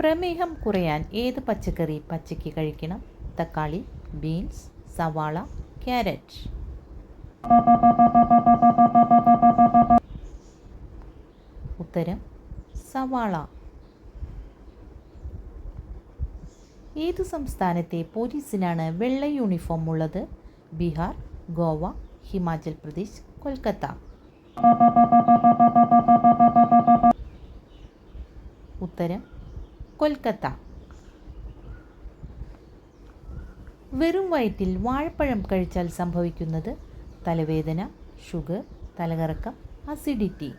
പ്രമേഹം കുറയാൻ ഏത് പച്ചക്കറി പച്ചയ്ക്ക് കഴിക്കണം? തക്കാളി ബീൻസ് സവാള ക്യാരറ്റ്. ഉത്തരം സവാള. ഏത് സംസ്ഥാനത്തെ പോലീസിനാണ് വെള്ള യൂണിഫോം ഉള്ളത്? ബീഹാർ ഗോവ ഹിമാചൽ പ്രദേശ് കൊൽക്കത്ത. ഉത്തരം കൊൽക്കത്ത. വെറും വയറ്റിൽ വാഴപ്പഴം കഴിച്ചാൽ സംഭവിക്കുന്നത് തലവേദന ഷുഗർ തലകറക്കം അസിഡിറ്റി.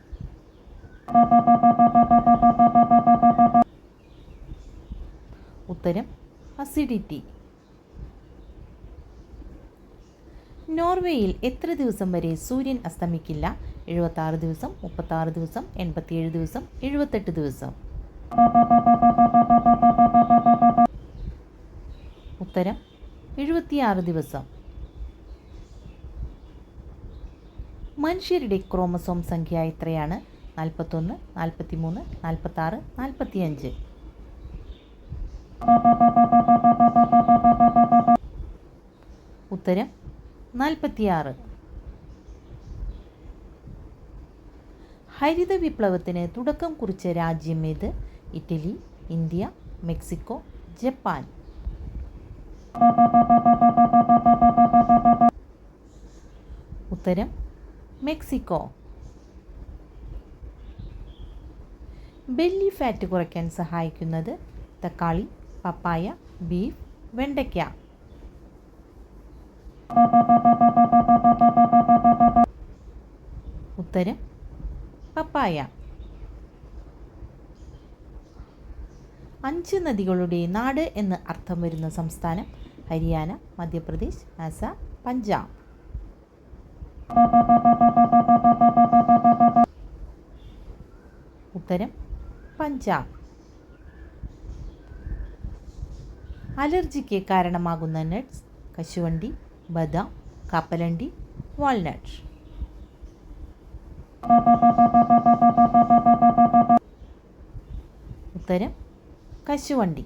ഉത്തരം അസിഡിറ്റി. നോർവേയിൽ എത്ര ദിവസം വരെ സൂര്യൻ അസ്തമിക്കില്ല? എഴുപത്താറ് ദിവസം മുപ്പത്താറ് ദിവസം എൺപത്തിയേഴ് ദിവസം എഴുപത്തെട്ട് ദിവസം. ഉത്തരം എഴുപത്തിയാറ് ദിവസം. മനുഷ്യരുടെ ക്രോമസോം സംഖ്യ എത്രയാണ്? നാൽപ്പത്തൊന്ന് നാൽപ്പത്തിമൂന്ന് നാൽപ്പത്താറ് നാൽപ്പത്തിയഞ്ച് ഉത്തരം നാൽപ്പത്തിയാറ് ഹരിത വിപ്ലവത്തിന് തുടക്കം കുറിച്ച രാജ്യം ഏത്? Italy India Mexico Japan. ഉത്തരം മെക്സിക്കോ. ബെല്ലി ഫാറ്റ് കുറയ്ക്കാൻ സഹായിക്കുന്നത് തക്കാളി പപ്പായ ബീഫ് വെണ്ടയ്ക്ക. ഉത്തരം പപ്പായ. അഞ്ച് നദികളുടെ നാട് എന്ന് അർത്ഥം വരുന്ന സംസ്ഥാനം ഹരിയാന മധ്യപ്രദേശ് ആസാം പഞ്ചാബ്. ഉത്തരം പഞ്ചാബ്. അലർജിക്ക് കാരണമാകുന്ന നട്ട്സ് കശുവണ്ടി ബദാം കപ്പലണ്ടി വാൾനട്ട്. ഉത്തരം കശുവണ്ടി.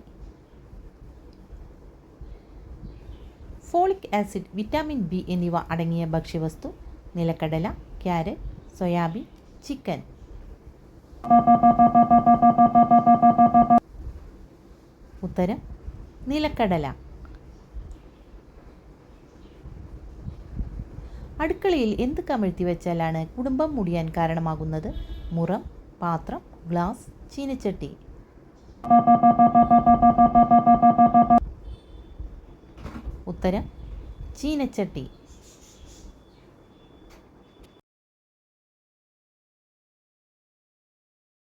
ഫോളിക് ആസിഡ് വിറ്റാമിൻ ബി എന്നിവ അടങ്ങിയ ഭക്ഷ്യവസ്തു നിലക്കടല ക്യാരറ്റ് സോയാബീൻ ചിക്കൻ. ഉത്തരം നിലക്കടല. അടുക്കളയിൽ എന്ത് കമിഴ്ത്തി വെച്ചാലാണ് കുടുംബം മുടിയാൻ കാരണമാകുന്നത്? മുറം പാത്രം ഗ്ലാസ് ചീനച്ചട്ടി. ഉത്തരം ചീനച്ചട്ടി.